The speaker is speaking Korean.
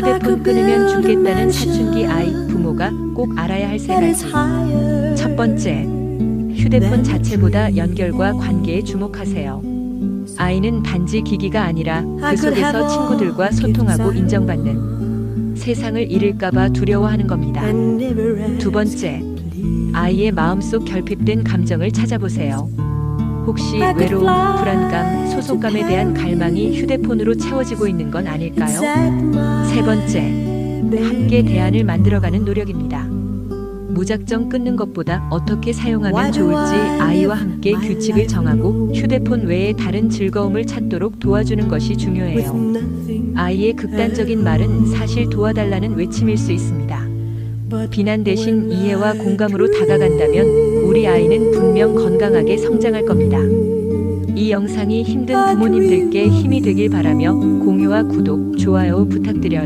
휴대폰 끊으면 죽겠다는 사춘기 아이 부모가 꼭 알아야 할 세 가지. 첫 번째, 휴대폰 자체보다 연결과 관계에 주목하세요. 아이는 단지 기기가 아니라 그 속에서 친구들과 소통하고 인정받는 세상을 잃을까봐 두려워하는 겁니다. 두 번째, 아이의 마음속 결핍된 감정을 찾아보세요. 혹시 외로움, 불안감, 소속감에 대한 갈망이 휴대폰으로 채워지고 있는 건 아닐까요? 세 번째, 함께 대안을 만들어가는 노력입니다. 무작정 끊는 것보다 어떻게 사용하면 좋을지 아이와 함께 규칙을 정하고 휴대폰 외에 다른 즐거움을 찾도록 도와주는 것이 중요해요. 아이의 극단적인 말은 사실 도와달라는 외침일 수 있습니다. 비난 대신 이해와 공감으로 다가간다면 우리 아이는 분명 건강하게 성장할 겁니다. 이 영상이 힘든 부모님들께 힘이 되길 바라며 공유와 구독, 좋아요 부탁드려요.